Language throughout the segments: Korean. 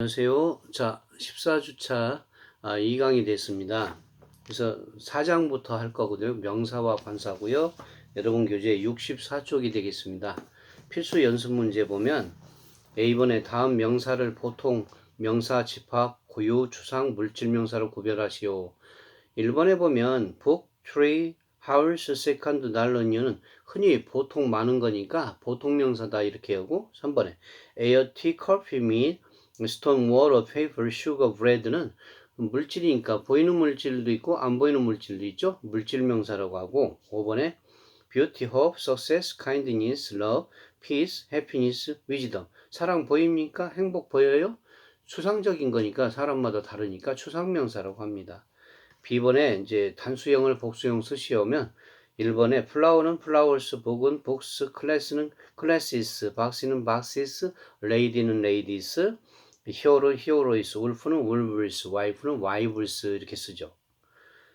안녕하세요. 자, 14주차 아, 2강이 됐습니다. 그래서 4장부터 할 거거든요. 명사와 관사고요. 여러분 교재 64쪽이 되겠습니다. 필수 연습 문제 보면 A번에 다음 명사를 보통 명사, 집합, 고유, 추상, 물질 명사로 구별하시오. 1번에 보면 book, tree, house, second, 이유는 흔히 보통 많은 거니까 보통 명사다 이렇게 하고 3번에 air, tea, coffee, meat, stone, water, paper, sugar, bread는 물질이니까 보이는 물질도 있고 안 보이는 물질도 있죠. 물질 명사라고 하고 5번에 beauty, hope, success, kindness, love, peace, happiness, wisdom. 사랑 보입니까? 행복 보여요? 추상적인 거니까 사람마다 다르니까 추상명사라고 합니다. B번에 이제 단수형을 복수형 쓰시오면 1번에 플라워는 flowers, book은 books, class는 classes, box는 boxes, lady는 ladies, 히어로 히어로이스, 울프는 울브스, 와이프는 와이블스 이렇게 쓰죠.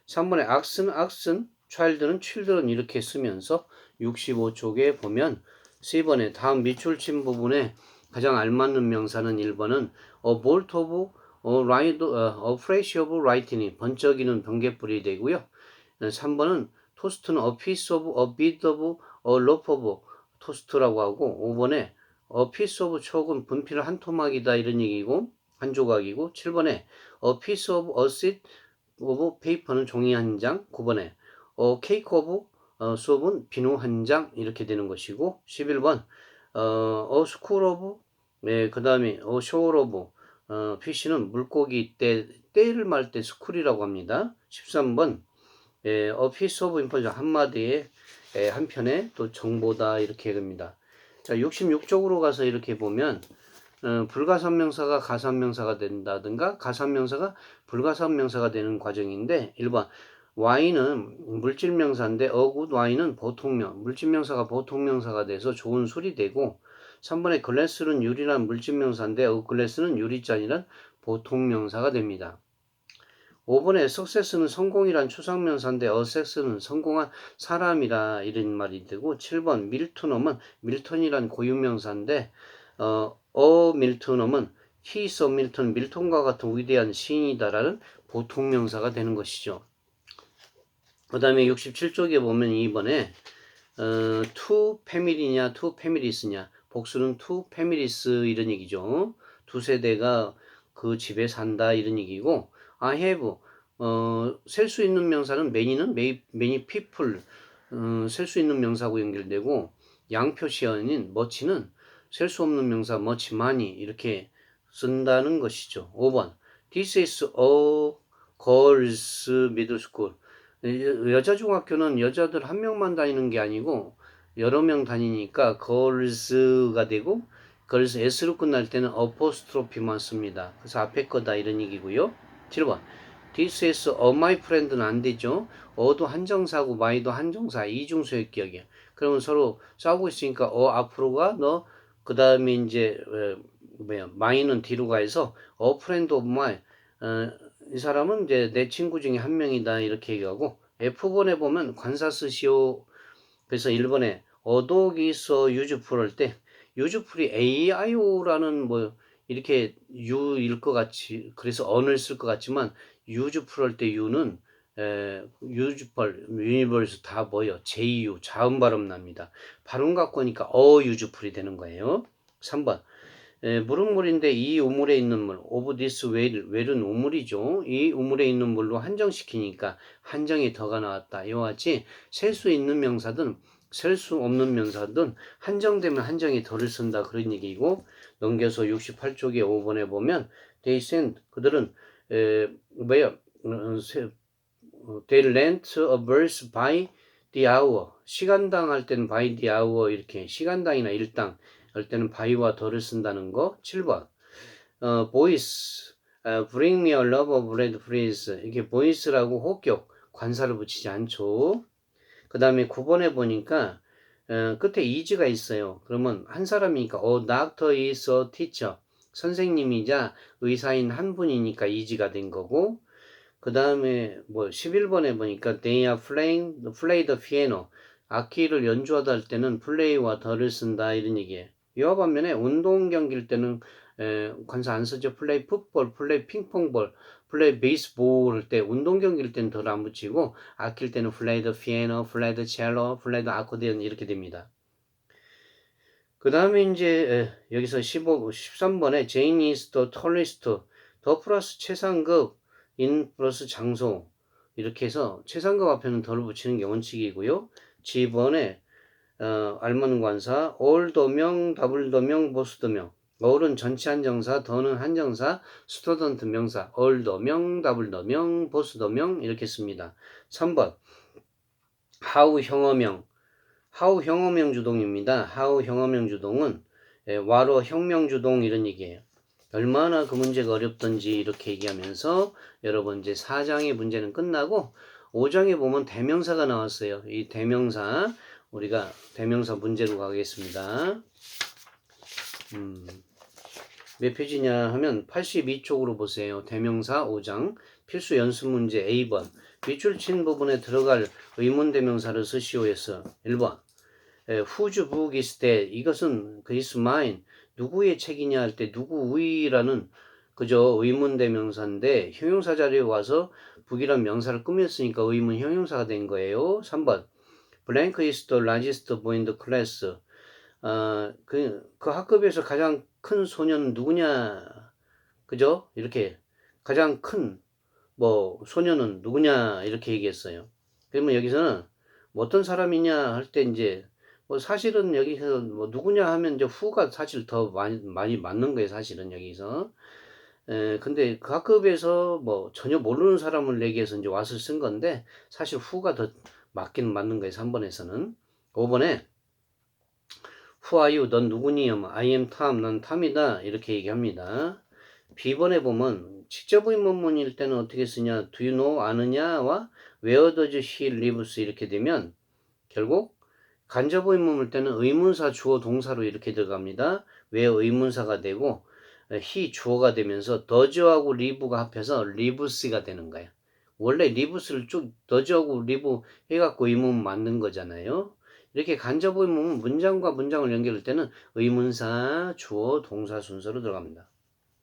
3번에 악스는 악슨, child는 children 이렇게 쓰면서 65쪽에 보면 C번에 다음 밑줄 친 부분에 가장 알맞는 명사는 1번은 a bolt of a ride, a fresh of writing이 번쩍이는 번개불이 되고요. 3번은 토스트는 a piece of, a bit of, a loaf of 토스트라고 하고 5번에 a piece of 촉은 분필 한 토막이다 이런 얘기고 한 조각이고 7번에 a piece of a sheet of paper는 종이 한 장, 9번에 a cake of 어, 수업은 비누 한 장 이렇게 되는 것이고 11번 어, a school of 네, 그 다음에 a shower of 어, 피쉬는 물고기 때 때를 말 때 스쿨이라고 합니다. 13번 예, piece of information 한마디에 예, 한편에 또 정보다 이렇게 됩니다. 자, 66쪽으로 가서 이렇게 보면 어, 불가산명사가 가산명사가 된다든가 가산명사가 불가산명사가 되는 과정인데 1번 와인은 물질명사인데 어굿 와인은 보통명 물질명사가 보통명사가 돼서 좋은 술이 되고 3번에 글래스는 유리란 물질명사인데 어 글래스는 유리잔이란 보통명사가 됩니다. 5번에 석세스는 성공이란 추상명사인데 어섹스는 성공한 사람이라 이런 말이 되고 7번 밀투넘은 밀턴이란 고유명사인데 어, 어 밀투넘은 히서 밀턴 밀턴과 같은 위대한 시인이다라는 보통 명사가 되는 것이죠. 그 다음에 67쪽에 보면 2번에 어, 투 패밀리냐 투 패밀리스냐 복수는 투 패밀리스 이런 얘기죠. 두 세대가 그 집에 산다 이런 얘기고 I have 어, 셀 수 있는 명사는 many는 many, many people 어, 셀수 있는 명사하고 연결되고 양표시어인 much는 셀 수 없는 명사 much 많이 이렇게 쓴다는 것이죠. 5번 This is a girls middle school 여자 중학교는 여자들 한 명만 다니는 게 아니고 여러 명 다니니까 girls가 되고 girls s로 끝날 때는 apostrophe만 씁니다. 그래서 앞에 거다 이런 얘기고요. 7번 This is a my friend는 안 되죠. 어도 한정사고 my도 한정사 이중소의 기억이에요. 그러면 서로 싸우고 있으니까 어 앞으로가 너 그 다음에 이제 어, 뭐야 my는 뒤로 가서 a friend of 어, 이 사람은 이제 내 친구 중에 한 명이다 이렇게 얘기하고 F번에 보면 관사 쓰시오 그래서 1번에 어독이서 유즈풀 할때 유즈풀이 AIO라는 뭐 이렇게 유일 것 같이 그래서 언을 쓸 것 같지만 유즈풀 할 때 유는 에, 유즈펄, 유니버스 다 뭐요? 제이유, 자음 발음 납니다. 발음 갖고 하니까 어 유즈풀이 되는 거예요. 3번. 에, 물은 물인데 이 우물에 있는 물, 오브 디스 웰, 웰은 우물이죠. 이 우물에 있는 물로 한정시키니까 한정이 더가 나왔다. 이와 같이 셀 수 있는 명사든 셀 수 없는 명사든 한정되면 한정이 덜을 쓴다. 그런 얘기고 넘겨서 68쪽에 5번에 보면 they send 그들은 에, 뭐야 어, 세, 어, they rent a verse by the hour. 시간당 할 때는 by the hour 이렇게 시간당이나 일당 할 때는 by와 더를 쓴다는 거. 7번. 어, voice 어, bring me a of bread please 이게 voice라고 호격 관사를 붙이지 않죠 그 다음에 9번에 보니까 어, 끝에 is가 있어요 그러면 한 사람이니까 어, doctor is a teacher 선생님이자 의사인 한 분이니까 이지가 된 거고 그 다음에 뭐 11번에 보니까 they are playing, play the piano 악기를 연주하다 할 때는 play와 더를 쓴다 이런 얘기예요. 이와 반면에 운동 경기일 때는 에, 관사 안 쓰죠. 플레이 풋볼, 플레이 핑퐁볼, 플레이 베이스볼 할때 운동 경기일 때는 덜 안 붙이고 악기일 때는 플레이드 피아노, 플레이드 첼로, 플레이드 아코디언 이렇게 됩니다. 그 다음에 이제 에, 여기서 15, 13번에 제인 is the tallest 더 플러스 최상급 인 플러스 장소 이렇게 해서 최상급 앞에는 덜 붙이는 게 원칙이고요. G번에 어, 알문 관사 all 더명, 더블 더명, 보스 더명 all은 전체 한정사, 더는 한정사, 스튜던트 명사, all 더명, 더블 더명, 보스 더명 이렇게 씁니다. 3번 how 형어명 how 형어명 주동입니다. how 형어명 주동은 예, 와로 혁명 주동 이런 얘기예요. 얼마나 그 문제가 어렵던지 이렇게 얘기하면서 여러분 이제 4장의 문제는 끝나고 5장에 보면 대명사가 나왔어요. 이 대명사 우리가 대명사 문제로 가겠습니다. 음, 몇 페이지냐 하면 82쪽으로 보세요. 대명사 5장 필수 연습 문제 A번. 밑줄 친 부분에 들어갈 의문 대명사를 쓰시오에서 1번. 에, whose book is that 이것은 그 is mine. 누구의 책이냐 할 때 누구의라는 그저 의문 대명사인데 형용사 자리에 와서 북이란 명사를 꾸몄으니까 의문 형용사가 된 거예요. 3번. blank is the largest boy in the class 어, 그, 그 학급에서 가장 큰 소년은 누구냐? 그죠? 이렇게. 가장 큰 뭐 소년은 누구냐? 이렇게 얘기했어요. 그러면 여기서는 뭐 어떤 사람이냐 할 때 이제 뭐 사실은 여기서 뭐 누구냐 하면 이제 후가 사실 더 많이 많이 맞는 거예요 사실은 여기서. 에 근데 그 학급에서 뭐 전혀 모르는 사람을 내기해서 이제 와서 쓴 건데 사실 후가 더 맞긴 맞는 거예요 3번에서는. 5번에 Who are you? 넌 누구니? 뭐, I am Tom. 난 탐이다. 이렇게 얘기합니다. B번에 보면 직접 의 문문일 때는 어떻게 쓰냐? Do you know? 아느냐와 Where does he lives? 이렇게 되면 결국 간접 의문일 때는 의문사 주어 동사로 이렇게 들어갑니다. 왜 의문사가 되고 he 주어가 되면서 does하고 live가 합해서 lives가 되는 거예요. 원래 lives를 쭉 does하고 live 해갖고 의문 만든 거잖아요. 이렇게 간접 의문은 문장과 문장을 연결할 때는 의문사, 주어, 동사 순서로 들어갑니다.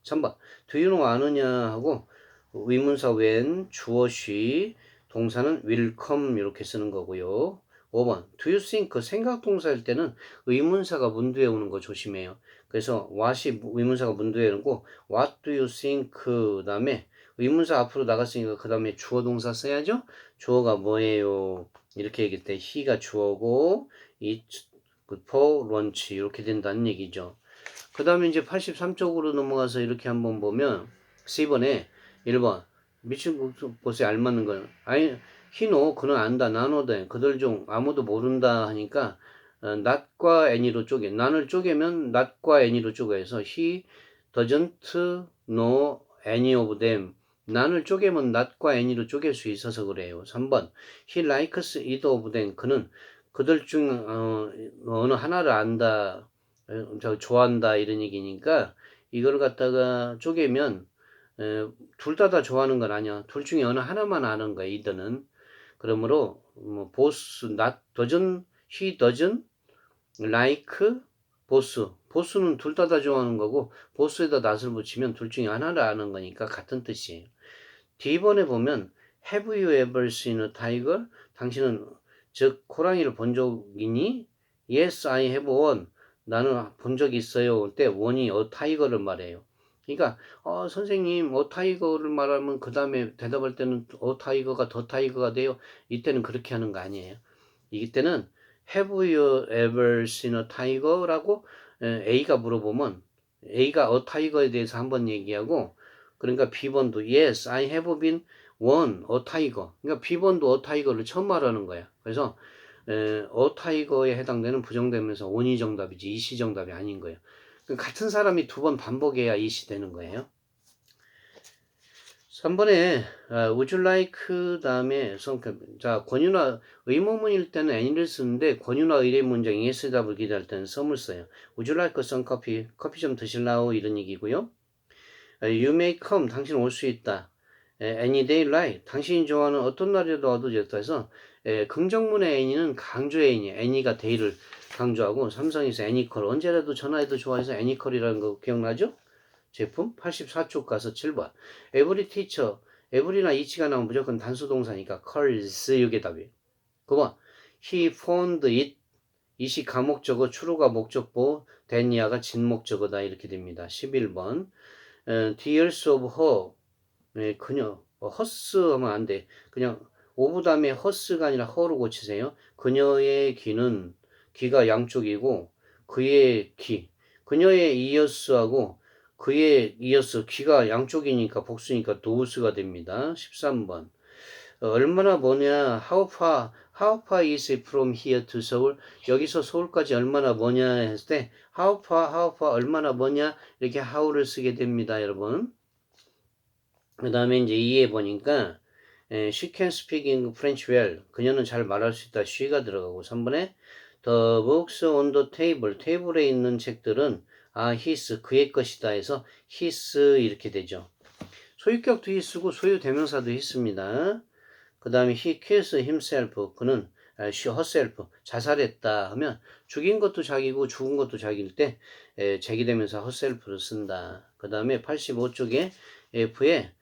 3번 do you know 아느냐 하고 의문사 when, 주어 she, 동사는 will come 이렇게 쓰는 거고요. 5번 do you think 생각 동사일 때는 의문사가 문두에 오는 거 조심해요. 그래서 what이 의문사가 문두에 오고 what do you think 그 다음에 의문사 앞으로 나갔으니까 그 다음에 주어 동사 써야죠. 주어가 뭐예요? 이렇게 얘기할 때 he가 주어고 eat for lunch 이렇게 된다는 얘기죠. 그 다음에 이제 83쪽으로 넘어가서 이렇게 한번 보면 C번에 1번 미친 곳에 알맞는 건 아니 히노 그는 안다 나노데 그들 중 아무도 모른다 하니까 어, not과 any로 쪼개. 난을 쪼개면 not과 any로 쪼개서 he doesn't know any of them 난을 쪼개면 not과 any로 쪼갤 수 있어서 그래요. 3번 he likes either of them 그는 그들 중 어, 어느 하나를 안다 어, 저 좋아한다 이런 얘기니까 이걸 갖다가 쪼개면 둘다다 좋아하는 건 아니야. 둘 중에 어느 하나만 아는 거야. 이들은 그러므로 뭐 보스 not doesn't he doesn't like 보스 보스는 둘 다 다 좋아하는 거고 보스에다 not을 붙이면 둘 중에 하나를 아는 거니까 같은 뜻이에요. D번에 보면 Have you ever seen a tiger? 당신은 즉 호랑이를 본 적이니? Yes, I have one. 나는 본 적이 있어요. 올때 원이 어 타이거를 말해요. 그러니까 어 선생님 어 타이거를 말하면 그 다음에 대답할 때는 어 타이거가 더 타이거가 돼요. 이때는 그렇게 하는 거 아니에요. 이때는 Have you ever seen a tiger라고 A가 물어보면 A가 어 타이거에 대해서 한번 얘기하고 그러니까 B번도 Yes, I have been one a tiger. 그러니까 B번도 어 타이거를 처음 말하는 거야. 그래서 에, 어 타이거에 해당되는 부정되면서 원이 정답이지 이시 정답이 아닌 거예요. 같은 사람이 두 번 반복해야 이시 되는 거예요. 3번에 아, would you like 다음에 성격 자 권유나 의문문일 때는 any를 쓰는데 권유나 의뢰 문장 yes 답을 기대할 때는 some을 써요. would you like some coffee? 커피 좀 드실라오 이런 얘기고요. You may come 당신 올 수 있다. any day like 당신이 좋아하는 어떤 날에도 와도 좋다 해서 에, 긍정문의 any는 강조 any any가 day를 강조하고 삼성에서 애니컬 언제라도 전화해도 좋아해서 애니컬이라는 거 기억나죠? 제품 84쪽 가서 7번. every teacher every나 each가 나오면 무조건 단수 동사니까 calls 이게 답이에요. 9번. he found it 이시 가목적어 추루가 목적보 데니아가 진목적어다 이렇게 됩니다. 11번. 어, tears of her 네, 그녀 어, 허스 하면 안 돼. 그냥 오브 다음에 허스가 아니라 허로 고치세요. 그녀의 귀는 귀가 양쪽이고 그의 귀 그녀의 이어스하고 그의 이어스 귀가 양쪽이니까 복수니까 도우스가 됩니다. 13번 어, 얼마나 뭐냐 how far how far is it from here to Seoul 여기서 서울까지 얼마나 뭐냐 했을 때 how far how far 얼마나 뭐냐 이렇게 how를 쓰게 됩니다 여러분. 그 다음에 이제 2에 보니까 에, she can speak French well. 그녀는 잘 말할 수 있다. she가 들어가고. 3번에 the books on the table. 테이블에 있는 책들은 아 his 그의 것이다 해서 his 이렇게 되죠. 소유격도 his고 소유 대명사도 his입니다 그 다음에 he kills himself 그는 아, she herself 자살했다 하면 죽인 것도 자기고 죽은 것도 자기일 때 에, 제기되면서 herself를 쓴다 그 다음에 85쪽에 F에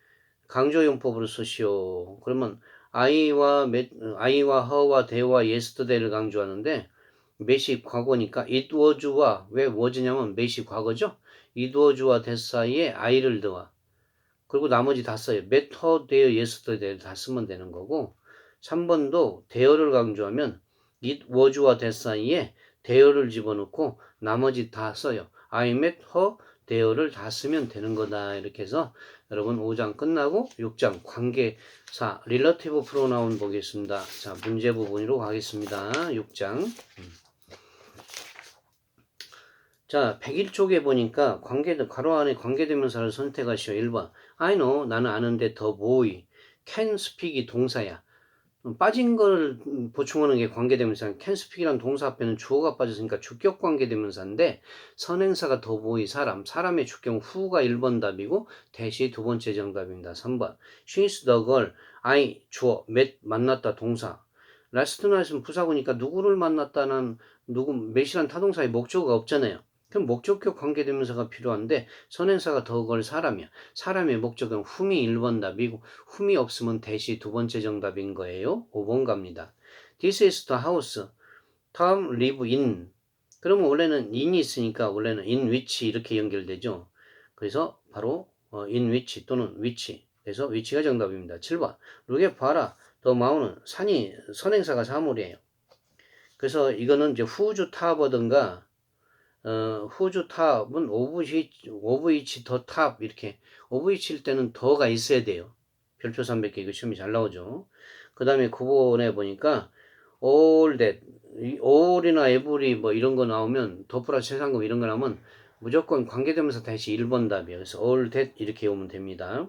강조용법으로 쓰시오. 그러면 I와 I와 her와 they와 yesterday를 강조하는데 met이 과거니까 it was와 왜 was냐면 met이 과거죠. it was와 that 사이에 I를 넣어. 그리고 나머지 다 써요. met her, their, yesterday를 다 쓰면 되는 거고 3번도 there를 강조하면 it was와 that 사이에 there를 집어넣고 나머지 다 써요. I met her, there를 다 쓰면 되는 거다. 이렇게 해서 여러분 5장 끝나고 6장 관계사 relative pronoun 보겠습니다. 자, 문제 부분으로 가겠습니다. 6장. 자, 101쪽에 보니까 관계 가로 안에 관계대명사를 선택하시오. 1번. I know 나는 아는데 the boy can speak이 동사야. 빠진 걸 보충하는 게 관계대명사. can speak이란 동사 앞에는 주어가 빠졌으니까 주격 관계대명사인데 선행사가 더 보이 사람. 사람의 주격 후가 1번 답이고 대시 두 번째 정답입니다. 3번. she's the girl. I 주어 met 만났다 동사. last night은 부사구니까 누구를 만났다는 누구 몇이란 타동사의 목적어가 없잖아요. 그럼 목적격 관계대명사가 필요한데 선행사가 더 걸 사람이야. 사람의 목적은 훔이 1번 답이고 훔이 없으면 대시 두 번째 정답인 거예요. 5번 갑니다. This is the house. Tom live in. 그러면 원래는 in이 있으니까 원래는 in which 이렇게 연결되죠. 그래서 바로 어, in which 또는 which. 그래서 which가 정답입니다. 7번. 이게 봐라. 더 마우는 산이 선행사가 사물이에요. 그래서 이거는 이제 후주 타버든가 어, 후주 탑은 오브이 오브이치 더탑 이렇게 오브이치일 때는 더가 있어야 돼요. 별표 300개 이거 시험이 잘 나오죠. 그 다음에 9번에 보니까 all that all이나 every 뭐 이런 거 나오면 더 플러스 세상금 이런 거 나오면 무조건 관계되면서 다시 1번 답이에요. 그래서 all that 이렇게 오면 됩니다.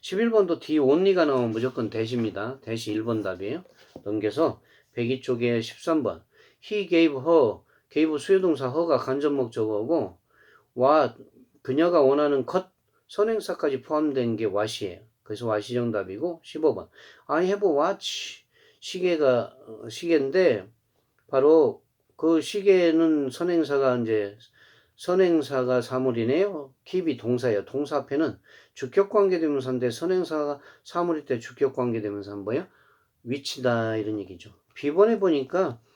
11번도 D only가 나오면 무조건 대시입니다. 대시 1번 답이에요. 넘겨서 102쪽에 13번 he gave her gave 수요동사 허가 간접 목적어고 와 그녀가 원하는 컷 선행사까지 포함된 게 what이에요. 그래서 what이 정답이고 15번 I have watch 시계가 어, 시계인데 바로 그 시계는 선행사가 이제 선행사가 사물이네요. keep이 동사예요. 동사 앞에는 주격 관계대명사인데 선행사가 사물일 때 주격 관계대명사는 뭐야? 위치다 이런 얘기죠. B번에 보니까 예,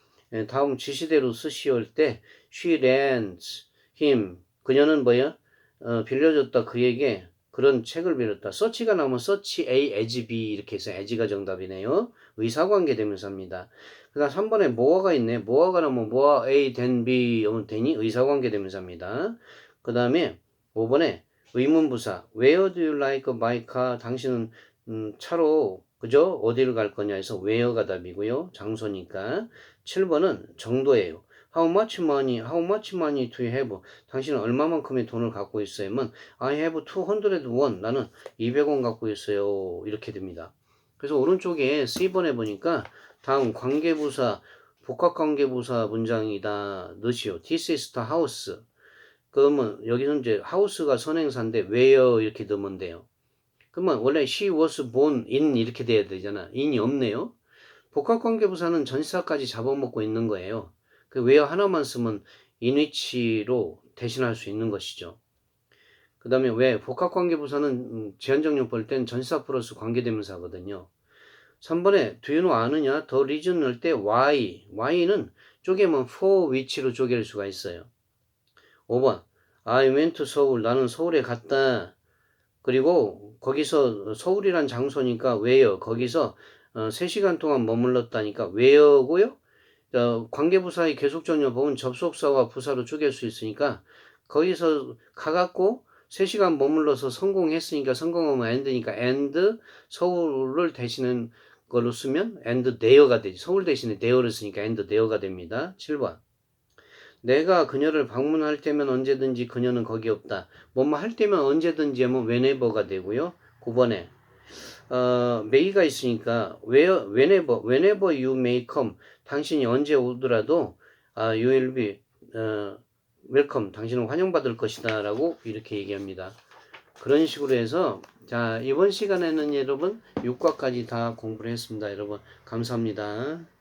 다음 지시대로 쓰시올 때 she lends him 그녀는 뭐야? 어, 빌려줬다 그에게 그런 책을 빌렸다. 서치가 나오면 서치 A as B 이렇게 해서 as가 정답이네요. 의사관계 대명사입니다. 그 다음 3번에 모어가 있네. 모어가 나오면 모어 A then B 오면 되니 의사관계 대명사입니다. 그 다음에 5번에 의문부사 Where do you like my car? 당신은 음, 차로 그죠? 어디를 갈 거냐 해서 where가 답이고요. 장소니까. 7번은 정도예요. How much money, how much money do you have? 당신은 얼마만큼의 돈을 갖고 있어요 면 I have 201. 나는 200원 갖고 있어요. 이렇게 됩니다. 그래서 오른쪽에 C번에 보니까 다음 관계부사, 복합관계부사 문장이다. 넣으시오. This is the house. 그러면 여기서 이제 house가 선행사인데 where 이렇게 넣으면 돼요. 그러면 원래 she was born in 이렇게 돼야 되잖아. in이 없네요. 복합관계부사는 전치사까지 잡아먹고 있는 거예요. 그 where 하나만 쓰면 which로 대신할 수 있는 것이죠. 그 다음에 왜 복합관계부사는 음, 제한적용 볼땐 전치사 플러스 관계대명사거든요. 3번에 do you know 아느냐? 더 리즌 넣을 때 why. why는 쪼개면 for which로 쪼갤 수가 있어요. 5번 I went to 서울. 나는 서울에 갔다. 그리고 거기서 서울이란 장소니까 where. 거기서 어, 3시간 동안 머물렀다니까 where고요. 어, 관계부사의 계속전혀법은 접속사와 부사로 쪼갤 수 있으니까 거기서 가갖고 3시간 머물러서 성공했으니까 성공하면 and니까 and 서울을 대신한 걸로 쓰면 and there가 되지. 서울 대신에 there를 쓰니까 and there가 됩니다. 7번. 내가 그녀를 방문할 때면 언제든지 그녀는 거기 없다. 뭐뭐 할 때면 언제든지 하면 whenever가 되고요. 9번에 어, may가 있으니까 where, whenever, whenever you may come 당신이 언제 오더라도 아, you will be 어, welcome 당신은 환영받을 것이다 라고 이렇게 얘기합니다. 그런 식으로 해서 자 이번 시간에는 여러분 6과까지 다 공부를 했습니다. 여러분 감사합니다.